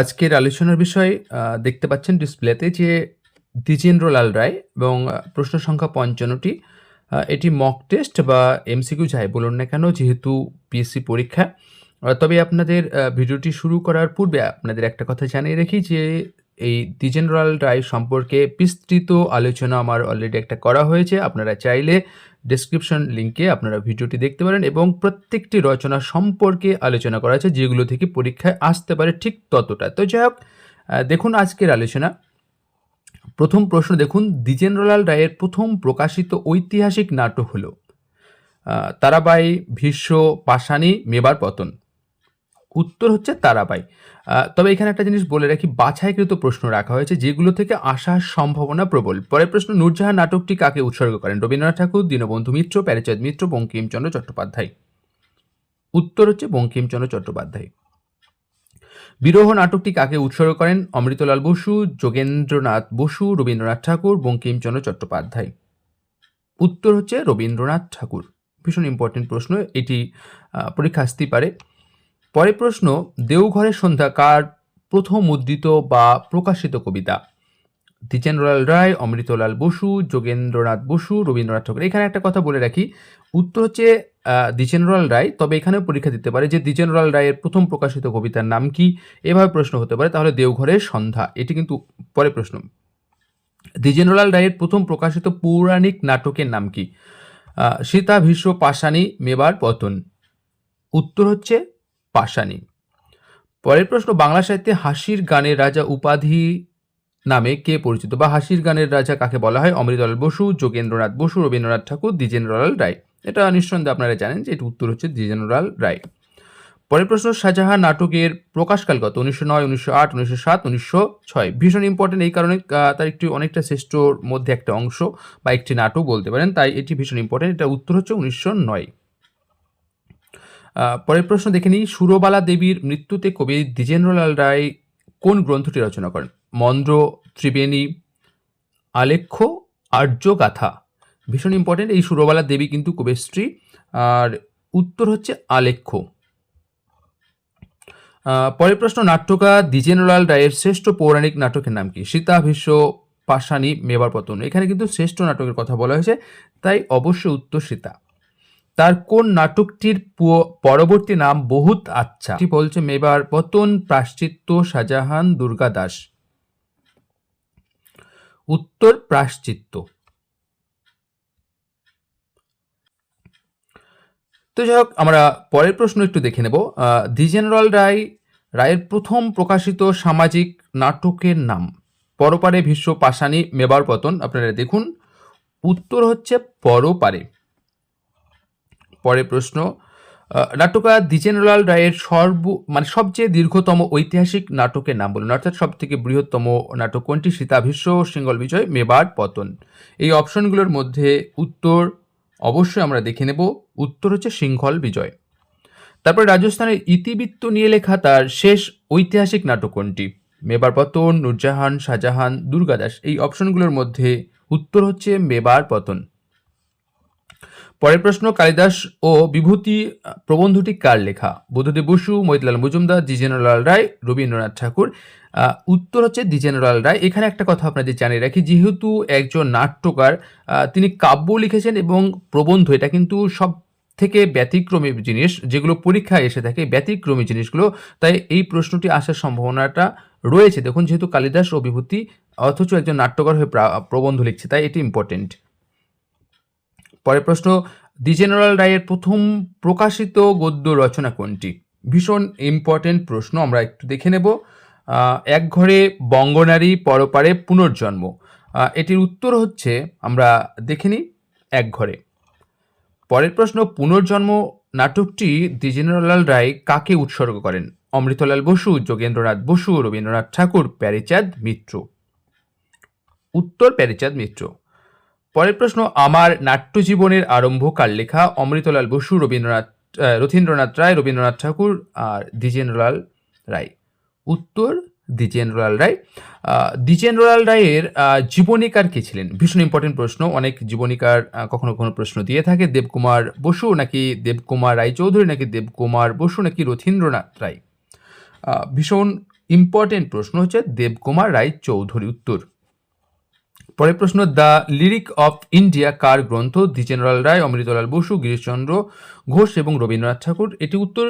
আজকের আলোচনার বিষয় দেখতে পাচ্ছেন ডিসপ্লেতে যে দ্বিজেন্দ্রলাল রায় এবং প্রশ্ন সংখ্যা পঞ্চান্নটি। এটি মক টেস্ট বা এমসিকিউ যাই বলুন না কেন, যেহেতু পিএসসি পরীক্ষা। তবে আপনাদের ভিডিওটি শুরু করার পূর্বে আপনাদের একটা কথা জানিয়ে রাখি যে এই দ্বিজেন্দ্রলাল রায় সম্পর্কে বিস্তৃত আলোচনা আমার অলরেডি একটা করা হয়েছে। আপনারা চাইলে ডেসক্রিপশন লিঙ্কে আপনারা ভিডিওটি দেখতে পারেন এবং প্রত্যেকটি রচনা সম্পর্কে আলোচনা করা আছে, যেগুলো থেকে পরীক্ষায় আসতে পারে ঠিক ততটা। তো যাই হোক দেখুন আজকের আলোচনা। প্রথম প্রশ্ন, দেখুন দ্বিজেন্দ্রলাল রায়ের প্রথম প্রকাশিত ঐতিহাসিক নাটক হলো তারাবাই ভীষ্ম, পাষাণী, মেবার পতন। উত্তর হচ্ছে তারাবাই। তবে এখানে একটা জিনিস বলে রাখি, বাছাইকৃত প্রশ্ন রাখা হয়েছে যেগুলো থেকে আসার সম্ভাবনা প্রবল। পরের প্রশ্ন, নূরজাহান নাটকটি কাকে উৎসর্গ করেন? রবীন্দ্রনাথ ঠাকুর, দীনবন্ধু মিত্র প্যারেচাঁদ মিত্র, বঙ্কিমচন্দ্র চট্টোপাধ্যায়। উত্তর হচ্ছে বঙ্কিমচন্দ্র চট্টোপাধ্যায়। বিরহ নাটকটি কাকে উৎসর্গ করেন? অমৃতলাল বসু, যোগেন্দ্রনাথ বসু, রবীন্দ্রনাথ ঠাকুর, বঙ্কিমচন্দ্র চট্টোপাধ্যায়। উত্তর হচ্ছে রবীন্দ্রনাথ ঠাকুর। ভীষণ ইম্পর্টেন্ট প্রশ্ন, এটি পরীক্ষা আসতেই পারে। পরের প্রশ্ন দেওঘরের সন্ধ্যা কার প্রথম মুদ্রিত বা প্রকাশিত কবিতা? দ্বিজেন্দ্রলাল রায়, অমৃতলাল বসু, যোগেন্দ্রনাথ বসু, রবীন্দ্রনাথ ঠাকুর। এখানে একটা কথা বলে রাখি। উত্তর হচ্ছে দ্বিজেন্দ্রলাল রায়, তবে এখানেও পরীক্ষা দিতে পারে যে দ্বিজেন্দ্রলাল রায়ের প্রথম প্রকাশিত কবিতার নাম কি। এভাবে প্রশ্ন হতে পারে। তাহলে দেওঘরের সন্ধ্যা, এটি কিন্তু পরে প্রশ্ন। দ্বিজেন্দ্রলাল রায়ের প্রথম প্রকাশিত পৌরাণিক নাটকের নাম কি? সীতা, ভীষ্ম, পাষাণী, মেবার, পতন। উত্তর হচ্ছে পাষাণী পরের প্রশ্ন, বাংলা সাহিত্যে হাসির গানের রাজা উপাধি নামে কে পরিচিত? বা হাসির গানের রাজা কাকে বলা হয়? অমৃতলাল বসু, যোগেন্দ্রনাথ বসু, রবীন্দ্রনাথ ঠাকুর, দ্বিজেন্দ্রলাল রায়। এটা নিঃসন্দেহে আপনারা জানেন যে এটি উত্তর হচ্ছে দ্বিজেন্দ্রলাল রায়। পরের প্রশ্ন, শাহজাহান নাটকের প্রকাশকাল কত? উনিশশো নয়, উনিশশো আট, উনিশশো সাত, উনিশশো ছয়। ভীষণ ইম্পর্টেন্ট এই কারণে তার একটি অনেকটা শ্রেষ্ঠর মধ্যে একটা অংশ বা একটি নাটক বলতে পারেন। তাই এটি ভীষণ ইম্পর্টেন্ট এটা উত্তর হচ্ছে উনিশশো নয়। পরের প্রশ্ন দেখে নিই। সুরবালা দেবীর মৃত্যুতে কবি দ্বিজেন্দ্রলাল রায় কোন গ্রন্থটি রচনা করেন? মন্দ্র, ত্রিবেণী, আলেখ্য, আর্যগাথা। ভীষণ ইম্পর্টেন্ট এই সুরবালা দেবী কিন্তু কবিশ্রী আর উত্তর হচ্ছে আলেখ্য। পরের প্রশ্ন নাট্যকার দ্বিজেন্দ্রলাল রায়ের শ্রেষ্ঠ পৌরাণিক নাটকের নাম কি? সীতা, ভীষ্ম, পাষাণী, মেবার পতন। এখানে কিন্তু শ্রেষ্ঠ নাটকের কথা বলা হয়েছে, তাই অবশ্যই উত্তর সীতা। তার কোন নাটকটির পরবর্তী নাম বহুত আচ্ছা? বলছে মেবার পতন প্রাশ্চিত্য শাহজাহান দুর্গা দাস। উত্তর প্রাশ্চিত্য। তো যাই হোক আমরা পরের প্রশ্ন একটু দেখে নেব। আহ, দ্বিজেন্দ্রলাল রায় রায়ের প্রথম প্রকাশিত সামাজিক নাটকের নাম। পরপারে ভীষ্ম পাশানি মেবার পতন। আপনারা দেখুন। উত্তর হচ্ছে পরপারে। পরের প্রশ্ন নাট্যকার দ্বিজেন্দ্রলাল রায়ের সর্ব মানে সবচেয়ে দীর্ঘতম ঐতিহাসিক নাটকের নাম বলুন, অর্থাৎ সব থেকে বৃহত্তম নাটক কোনটি? সীতাভীষ্ম সিঙ্গল বিজয় মেবার পতন। এই অপশনগুলোর মধ্যে উত্তর অবশ্যই আমরা দেখে নেব। উত্তর হচ্ছে সিংহল বিজয়। তারপরে রাজস্থানের ইতিবৃত্ত নিয়ে লেখা তার শেষ ঐতিহাসিক নাটক কোনটি? মেবার পতন, নূরজাহান, শাহজাহান, দুর্গাদাস। এই অপশনগুলোর মধ্যে উত্তর হচ্ছে মেবার পতন। পরের প্রশ্ন, কালিদাস ও বিভূতি, প্রবন্ধটি কার লেখা? বুদ্ধদেব বসু মৈতলাল মজুমদার, দ্বিজেন্দ্রলাল রায়, রবীন্দ্রনাথ ঠাকুর। উত্তর হচ্ছে দ্বিজেন্দ্রলাল রায়। এখানে একটা কথা আপনাদের জানিয়ে রাখি, যেহেতু একজন নাট্যকার তিনি কাব্য লিখেছেন এবং প্রবন্ধ, এটা কিন্তু সব থেকে ব্যতিক্রমী জিনিস, যেগুলো পরীক্ষায় এসে থাকে, ব্যতিক্রমী জিনিসগুলো। তাই এই প্রশ্নটি আসার সম্ভাবনাটা রয়েছে। দেখুন, যেহেতু কালিদাস ও বিভূতি, অথচ একজন নাট্যকার হয়ে প্রবন্ধ লিখছে, তাই এটি ইম্পর্টেন্ট পরের প্রশ্ন দ্বিজেন্দ্রলাল রায়ের প্রথম প্রকাশিত গদ্য রচনা কোনটি? ভীষণ ইম্পর্টেন্ট প্রশ্ন, আমরা একটু দেখে নেব। এক ঘরে বঙ্গনারী পরপারে পুনর্জন্ম। এটির উত্তর হচ্ছে, আমরা দেখে নিই, এক ঘরে। পরের প্রশ্ন, পুনর্জন্ম নাটকটি দ্বিজেন্দ্রলাল রায় কাকে উৎসর্গ করেন? অমৃতলাল বসু, যোগেন্দ্রনাথ বসু, রবীন্দ্রনাথ ঠাকুর, প্যারিচাঁদ মিত্র। উত্তর, প্যারিচাঁদ মিত্র। পরের প্রশ্ন, আমার নাট্য জীবনের আরম্ভ কার লেখা? অমৃতলাল বসু, রবীন্দ্রনাথ রথীন্দ্রনাথ রায়, রবীন্দ্রনাথ ঠাকুর আর দ্বিজেন্দ্রলাল রায়। উত্তর, দ্বিজেন্দ্রলাল রায়। দ্বিজেন্দ্রলাল রায়ের জীবনীকার কে ছিলেন? ভীষণ ইম্পর্টেন্ট প্রশ্ন। অনেক জীবনীকার কখনো কখনো প্রশ্ন দিয়ে থাকে। দেবকুমার বসু নাকি দেবকুমার রায়চৌধুরী, নাকি দেবকুমার বসু নাকি রথীন্দ্রনাথ রায়? ভীষণ ইম্পর্টেন্ট প্রশ্ন হচ্ছে দেবকুমার রায় চৌধুরী উত্তর। পরের প্রশ্ন, দ্য লিরিক অফ ইন্ডিয়া কার গ্রন্থ? দ্বিজেন্দ্রলাল রায় অমৃতলাল বসু, গিরিশচন্দ্র ঘোষ এবং রবীন্দ্রনাথ ঠাকুর। এটি উত্তর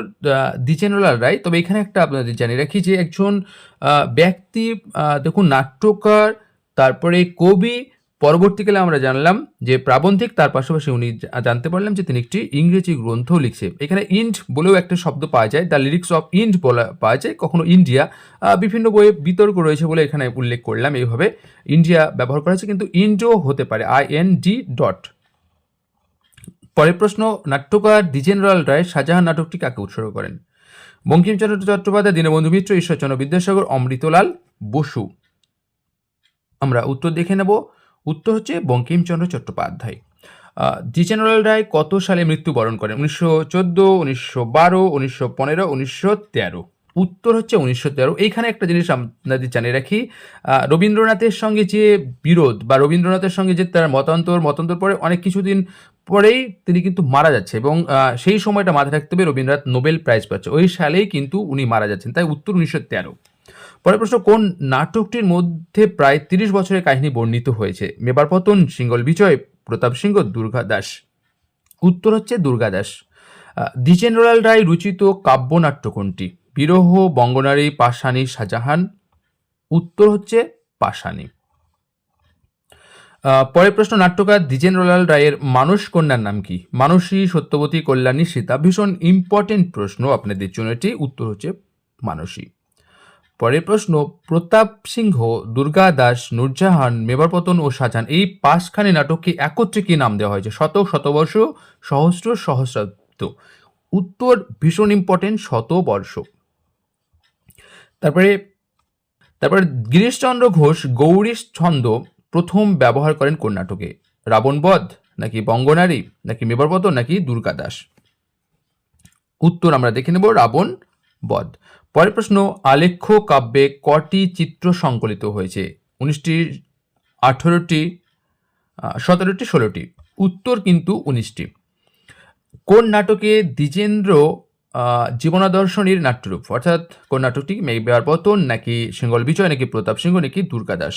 দ্বিজেন্দ্রলাল রায় তবে এখানে একটা আপনাদের জানিয়ে রাখি যে একজন ব্যক্তি দেখুন, নাট্যকার, তারপরে কবি পরবর্তীকালে আমরা জানলাম যে প্রাবন্ধিক, তার পাশাপাশি উনি জানতে পারলাম যে তিনি একটি ইংরেজি গ্রন্থ লিখছে। এখানে ইন্ড বলেও একটা শব্দ পাওয়া যায়, দ্য লিরিক্স অফ ইন্ড বলা, পাওয়া যায়। কখনো ইন্ডিয়া বিভিন্ন বইয়ে বিতর্ক রয়েছে বলে এখানে উল্লেখ করলাম এইভাবে। ইন্ডিয়া ব্যবহার করা হয়েছে, কিন্তু ইন্ডো হতে পারে। আই এন ডি ডট পরের প্রশ্ন, নাট্যকার দ্বিজেন্দ্রলাল রায় শাহজাহান নাটকটি কাকে উৎসর্গ করেন? বঙ্কিমচন্দ্র চট্টোপাধ্যায় দীনবন্ধু মিত্র ঈশ্বরচন্দ্র বিদ্যাসাগর, অমৃতলাল বসু। আমরা উত্তর দেখে নেব। উত্তর হচ্ছে বঙ্কিমচন্দ্র চট্টোপাধ্যায়। আহ, জেনারেল রায় কত সালে মৃত্যুবরণ করেন? উনিশশো চোদ্দ উনিশশো বারো উনিশশো পনেরো উনিশশো তেরো। উত্তর হচ্ছে উনিশশো তেরো। এইখানে একটা জিনিস আপনাদের জানিয়ে রাখি রবীন্দ্রনাথের সঙ্গে যে বিরোধ বা রবীন্দ্রনাথের সঙ্গে যে তার মতান্তর মতান্তর পরে অনেক কিছুদিন পরেই তিনি কিন্তু মারা যাচ্ছে এবং সেই সময়টা মাথায় রাখতে হবে রবীন্দ্রনাথ নোবেল প্রাইজ পাচ্ছে। ওই সালেই কিন্তু উনি মারা যাচ্ছেন। তাই উত্তর উনিশশো তেরো। পরের প্রশ্ন কোন নাটকটির মধ্যে প্রায় তিরিশ বছরের কাহিনী বর্ণিত হয়েছে? মেবার পতন সিঙ্গল বিজয় প্রতাপ সিংহ দুর্গা দাস। উত্তর হচ্ছে দুর্গা দাস। দ্বিজেন্দ্রলাল রায় রচিত কাব্যনাট্য কোনটি? বিরহ বঙ্গনারী পাষাণী শাহজাহান। উত্তর হচ্ছে আহ, পরের প্রশ্ন নাট্যকার দ্বিজেন্দ্রলাল রায়ের মানস কন্যার নাম কি? মানসী সত্যবতী কল্যাণী সীতা ভীষণ ইম্পর্টেন্ট প্রশ্ন আপনাদের জন্য এটি। উত্তর হচ্ছে মানসী। পরের প্রশ্ন, প্রতাপ সিংহ, দুর্গা দাস, নূরজাহান মেবারপতন ও শাহজাহান, এই পাঁচখানি নাটককে একত্রে কি নাম দেওয়া হয়েছে? শতক, শতবর্ষ, সহস্র, সহস্রাব্দ। উত্তর ভীষণ ইম্পর্টেন্ট শতবর্ষ। তারপরে তারপরে গিরিশচন্দ্র ঘোষ, গৌরীশ ছন্দ প্রথম ব্যবহার করেন কোন নাটকে? রাবণবধ নাকি বঙ্গনারী, নাকি মেবারপতন নাকি দুর্গা দাস? উত্তর আমরা দেখে নেব, রাবণ বধ। পরের প্রশ্ন, আলেখ্য কাব্যে কটি চিত্র সংকলিত হয়েছে? উনিশটি, আঠেরোটি সতেরোটি, ষোলোটি। উত্তর কিন্তু উনিশটি। কোন নাটকে দ্বিজেন্দ্র জীবনাদর্শনীর নাট্যরূপ? অর্থাৎ কোন নাটকটি? মেবার পতন নাকি সিঙ্গল বিজয় নাকি প্রতাপ সিংহ নাকি দুর্গা দাস?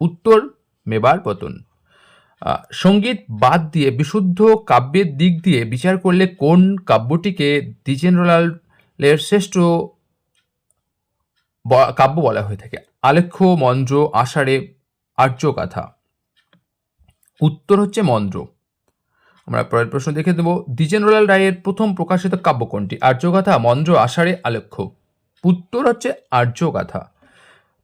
উত্তর মেবার পতন। সংগীত বাদ দিয়ে বিশুদ্ধ কাব্যের দিক দিয়ে বিচার করলে কোন কাব্যটিকে দ্বিজেন্দ্রলালের শ্রেষ্ঠ কাব্য বলা হয়ে থাকে। আলেখ্য মন্দ্র আষাঢ়ে আর্যগাথা। উত্তর হচ্ছে মন্দ্র আমরা পরের প্রশ্ন দেখে দেব। দ্বিজেন্দ্রলাল রায়ের প্রথম প্রকাশিত কাব্য কোনটি? আর্যগাথা মন্দ্র আষাঢ়ে আলেখ্য। উত্তর হচ্ছে আর্যগাথা।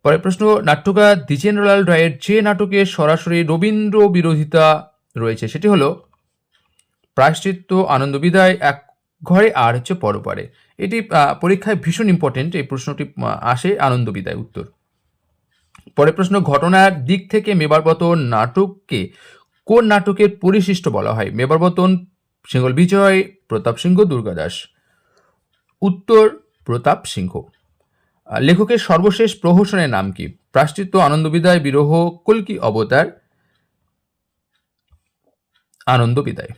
পরের প্রশ্ন নাট্যকার দ্বিজেন্দ্রলাল রায়ের যে নাটকে সরাসরি রবীন্দ্র বিরোধিতা রয়েছে, সেটি হলো, প্রায়শ্চিত্ত আনন্দ বিদায় এক ঘরে আর হচ্ছে পরপারে। এটি পরীক্ষায় ভীষণ ইম্পর্টেন্ট এই প্রশ্নটি আসে আনন্দ বিদায় উত্তর। পরের প্রশ্ন, ঘটনার দিক থেকে মেবারবতন নাটককে কোন নাটকের পরিশিষ্ট বলা হয়? মেবারবতন সিংহল বিজয়, প্রতাপ সিংহ দুর্গাদাস উত্তর, প্রতাপ সিংহ। লেখকের সর্বশেষ প্রহসনের নাম কি? প্রাশ্চিত্য আনন্দ বিদায় বিরহ, কল্কি অবতার আনন্দ বিদায়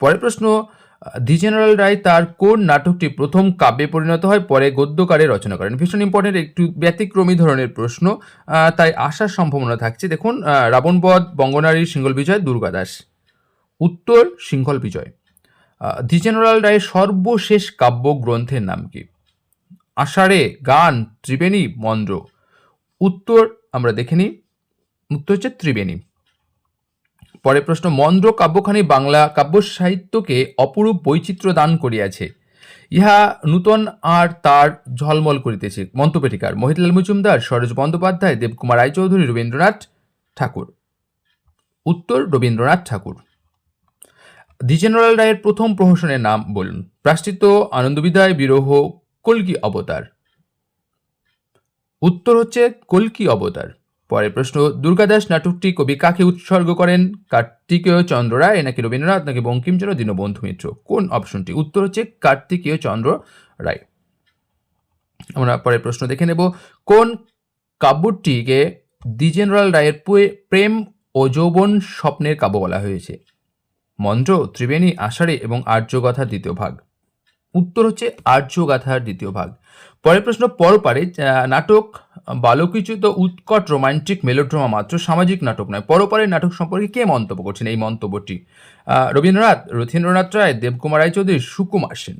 পরের প্রশ্ন দ্বিজেনারেল রায় তার কোন নাটকটি প্রথম কাব্যে পরিণত হয় পরে গদ্যকারে রচনা করেন। ভীষণ ইম্পর্টেন্ট একটু ব্যতিক্রমী ধরনের প্রশ্ন তাই আসার সম্ভাবনা থাকছে। দেখুন রাবণবধ বঙ্গনারী সিঙ্গল বিজয় দুর্গাদাস উত্তর সিংহল বিজয়। আহ, দ্বিজেনারেল রায়ের সর্বশেষ কাব্য গ্রন্থের নাম কি? আষাঢ়ে গান ত্রিবেণী মন্দ্র উত্তর আমরা দেখে নিই। উত্তর হচ্ছে ত্রিবেণী। পরের প্রশ্ন, মন্দ্র কাব্যখানি বাংলা কাব্য সাহিত্যকে অপরূপ বৈচিত্র্য দান করিয়াছে। ইহা নূতন আর তার ঝলমল করিতেছে। মন্তপেটিকার মহিতলাল মজুমদার, সরোজ বন্দ্যোপাধ্যায়, দেবকুমার রায়চৌধুরী, রবীন্দ্রনাথ ঠাকুর। উত্তর, রবীন্দ্রনাথ ঠাকুর। দ্বিজেনারেল রায়ের প্রথম প্রহসনের নাম বলুন। প্রাশ্চিত্য, আনন্দবিদায়, বিরহ, কল্কি অবতার। উত্তর হচ্ছে কল্কি অবতার। পরের প্রশ্ন দুর্গাদাস নাটকটি কবি কাকে উৎসর্গ করেন? কার্তিকেয় চন্দ্র রায় নাকি রবীন্দ্রনাথ নাকি বঙ্কিমচন্দ্র দীনবন্ধু মিত্র? কোন অপশনটি? উত্তর হচ্ছে কার্তিকেয় চন্দ্র রায়। আমরা পরের প্রশ্ন দেখে নেব, কোন কাব্যটিকে দ্বিজেনারেল রায়ের প্রেম ও যৌবন স্বপ্নের কাব্য বলা হয়েছে? মন্ত্র, ত্রিবেণী, আষাঢ়ে এবং আর্যকথা দ্বিতীয় ভাগ। উত্তর হচ্ছে আর্যগাথার দ্বিতীয় ভাগ। পরের প্রশ্ন, পরপারে নাটক বালকিচ্যুত উৎকট রোমান্টিক মেলোড্রামা মাত্র সামাজিক নাটক নয় পরপরের নাটক সম্পর্কে কে মন্তব্য করছেন? এই মন্তব্যটি রবীন্দ্রনাথ, রথীন্দ্রনাথ রায়, দেবকুমার রায়চৌধুরী, সুকুমার সেন।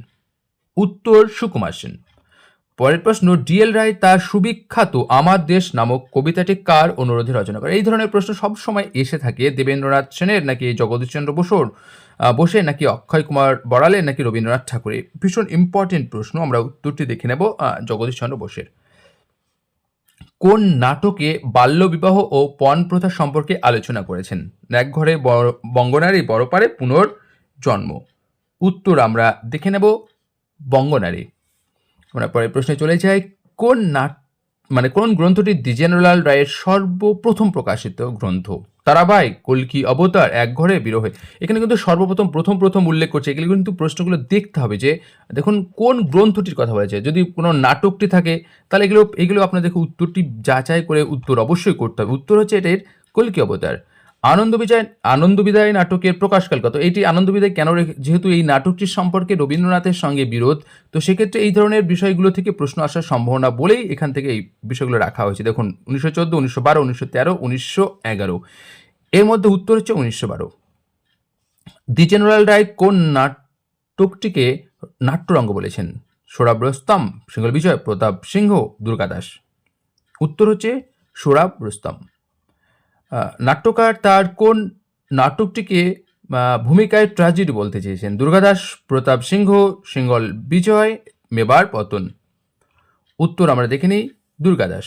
উত্তর, সুকুমার সেন। পরের প্রশ্ন ডিএল রায় তার সুবিখ্যাত আমার দেশ নামক কবিতাটি কার অনুরোধে রচনা করে? এই ধরনের প্রশ্ন সবসময় এসে থাকে। দেবেন্দ্রনাথ সেনের নাকি জগদীশচন্দ্র বসুর বসে নাকি অক্ষয় কুমার বড়ালের নাকি রবীন্দ্রনাথ ঠাকুরের? ভীষণ ইম্পর্টেন্ট প্রশ্ন। আমরা উত্তরটি দেখে নেব জগদীশচন্দ্র বসের। কোন নাটকে বাল্যবিবাহ ও পণ প্রথা সম্পর্কে আলোচনা করেছেন? এক ঘরে বঙ্গনারী বড়পারে পুনর্জন্ম। উত্তর আমরা দেখে নেব বঙ্গনারী। আমরা পরের প্রশ্নে চলে যাই, কোন নাট মানে কোন গ্রন্থটি দ্বিজেন্দ্রলাল রায়ের সর্বপ্রথম প্রকাশিত গ্রন্থ? তারাবাই কলকি অবতার এক ঘরে বিরহে এখানে কিন্তু সর্বপ্রথম, প্রথম প্রথম উল্লেখ করছে, এগুলি কিন্তু প্রশ্নগুলো দেখতে হবে যে, দেখুন, কোন গ্রন্থটির কথা বলেছে? যদি কোনো নাটকটি থাকে, তাহলে এগুলো এগুলো আপনাদেরকে উত্তরটি যাচাই করে উত্তর অবশ্যই করতে হবে। উত্তর হচ্ছে এটার কলকি অবতার। আনন্দ বিজয় আনন্দ বিদায় নাটকের প্রকাশকাল কত এটি আনন্দ বিদায় কেন যেহেতু এই নাটকটির সম্পর্কে রবীন্দ্রনাথের সঙ্গে বিরোধ, তো সেক্ষেত্রে এই ধরনের বিষয়গুলো থেকে প্রশ্ন আসার সম্ভাবনা বলেই এখান থেকে এই বিষয়গুলো রাখা হয়েছে। দেখুন, উনিশশো চোদ্দ, উনিশশো বারো, উনিশশো তেরো, উনিশশো এগারো। এর মধ্যে উত্তর হচ্ছে উনিশশো বারো। দ্বিজেন্দ্রলাল রায় কোন নাটকটিকে নাট্যরঙ্গ বলেছেন? সোরাব রস্তম, সিঙ্গল বিজয়, প্রতাপ সিংহ দুর্গাদাস উত্তর হচ্ছে সোরাব রুস্তম। নাট্যকার তার কোন নাটকটিকে ভূমিকায় ট্র্যাজেডি বলতে চেয়েছেন? দুর্গাদাস প্রতাপ সিংহ, সিঙ্গল বিজয়, মেবার পতন। উত্তর আমরা দেখে নিই দুর্গাদাস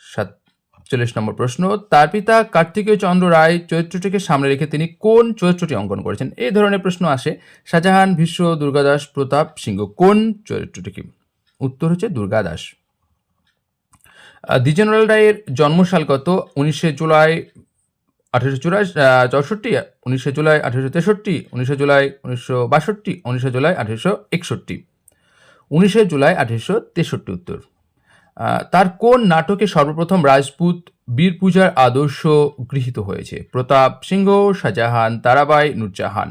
সাতচল্লিশ নম্বর প্রশ্ন, তার পিতা কার্তিকেয় চন্দ্র রায় চরিত্রটিকে সামনে রেখে তিনি কোন চরিত্রটি অঙ্কন করেছেন? এই ধরনের প্রশ্ন আসে শাহজাহান, ভীষ্ম দুর্গাদাস প্রতাপ সিংহ। কোন চরিত্রটিকে? উত্তর হচ্ছে দুর্গাদাস আহ, দ্বিজেন্দ্রলাল রায়ের জন্মসাল কত? উনিশে জুলাই আঠেরোশো চুরাশি চৌষট্টি উনিশে জুলাই আঠেরোশো তেষট্টি উনিশে জুলাই উনিশশো বাষট্টি উনিশে জুলাই আঠেরোশো একষট্টি উনিশে জুলাই আঠেরোশো তেষট্টি উত্তর। তার কোন নাটকে সর্বপ্রথম রাজপুত বীর পূজার আদর্শ গৃহীত হয়েছে? প্রতাপ সিংহ শাহজাহান তারাবাই নুরজাহান।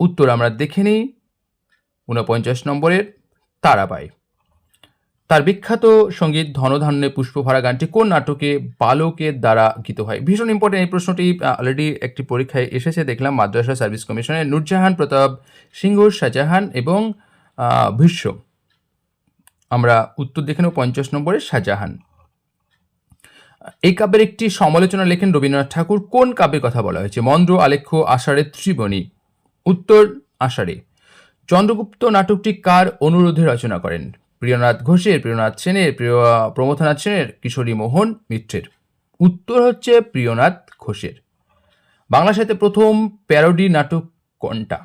উত্তর আমরা দেখে নিই। ঊনপঞ্চাশ নম্বরের তারাবাই। তার বিখ্যাত সংগীত ধনধান্যে পুষ্পভরা গানটি কোন নাটকে বালকের দ্বারা গীত হয়? ভীষণ ইম্পর্টেন্ট এই প্রশ্নটি অলরেডি একটি পরীক্ষায় এসেছে, দেখলাম মাদ্রাসা সার্ভিস কমিশনের নূরজাহান প্রতাপ সিংহ শাহজাহান এবং ভীষ্ম। আমরা উত্তর দেখে নেব পঞ্চাশ নম্বরে শাহজাহান। এই কাব্যের একটি সমালোচনা লেখেন রবীন্দ্রনাথ ঠাকুর। কোন কাব্যের কথা বলা হয়েছে? মন্দ্র, আলেখ্য, আষাঢ়ে ত্রিবণী। উত্তর, আষাঢ়ে। চন্দ্রগুপ্ত নাটকটি কার অনুরোধে রচনা করেন? প্রিয়নাথ ঘোষের, প্রিয়নাথ সেনের, প্রিয় প্রমথনাথ সেনের, কিশোরী মোহন মিত্রের। উত্তর হচ্ছে প্রিয়নাথ ঘোষের। বাংলা সাহিত্যে প্রথম প্যারোডি নাটক কোনটা?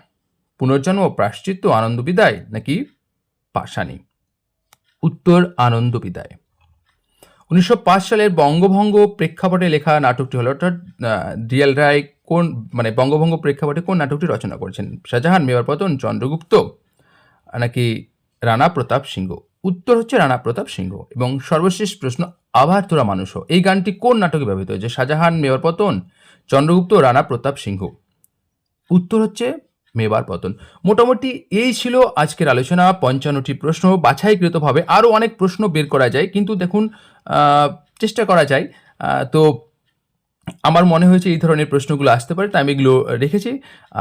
পুনর্জন্ম প্রাশ্চিত্য আনন্দ বিদায় নাকি পাশানি উত্তর, আনন্দ বিদায়। উনিশশো পাঁচ সালের বঙ্গভঙ্গ প্রেক্ষাপটে লেখা নাটকটি হলো, অর্থাৎ ডিএল রায় কোন মানে বঙ্গভঙ্গ প্রেক্ষাপটে কোন নাটকটি রচনা করেছেন? শাহজাহান মেবার পতন, চন্দ্রগুপ্ত, নাকি রানা প্রতাপ সিংহ। উত্তর হচ্ছে রানা প্রতাপ সিংহ এবং সর্বশেষ প্রশ্ন আবার তোরা মানুষও এই গানটি কোন নাটকে ব্যবহৃত হয়েছে? শাহজাহান মেয়র পতন, চন্দ্রগুপ্ত রানা প্রতাপ সিংহ। উত্তর হচ্ছে মেবার পতন। মোটামুটি এই ছিল আজকের আলোচনা। পঞ্চান্নটি প্রশ্ন বাছাইকৃতভাবে আরও অনেক প্রশ্ন বের করা যায়। কিন্তু দেখুন চেষ্টা করা যায়। তো আমার মনে হয়েছে এই ধরনের প্রশ্নগুলো আসতে পারে তাই আমি এগুলো রেখেছি।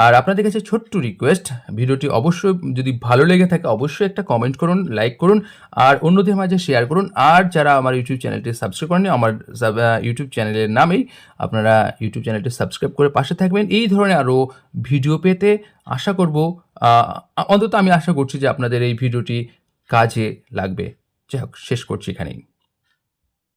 আর আপনাদের কাছে ছোট্ট রিকোয়েস্ট ভিডিওটি অবশ্যই যদি ভালো লেগে থাকে, অবশ্যই একটা কমেন্ট করুন লাইক করুন, আর অন্যদের মাঝে শেয়ার করুন। আর যারা আমার ইউটিউব চ্যানেলটি সাবস্ক্রাইব করেনি আমার ইউটিউব চ্যানেলের নামেই আপনারা ইউটিউব চ্যানেলটি সাবস্ক্রাইব করে পাশে থাকবেন। এই ধরনের আরও ভিডিও পেতে আশা করব অন্তত আমি আশা করছি যে আপনাদের এই ভিডিওটি কাজে লাগবে। যাই হোক, শেষ করছি এখানেই।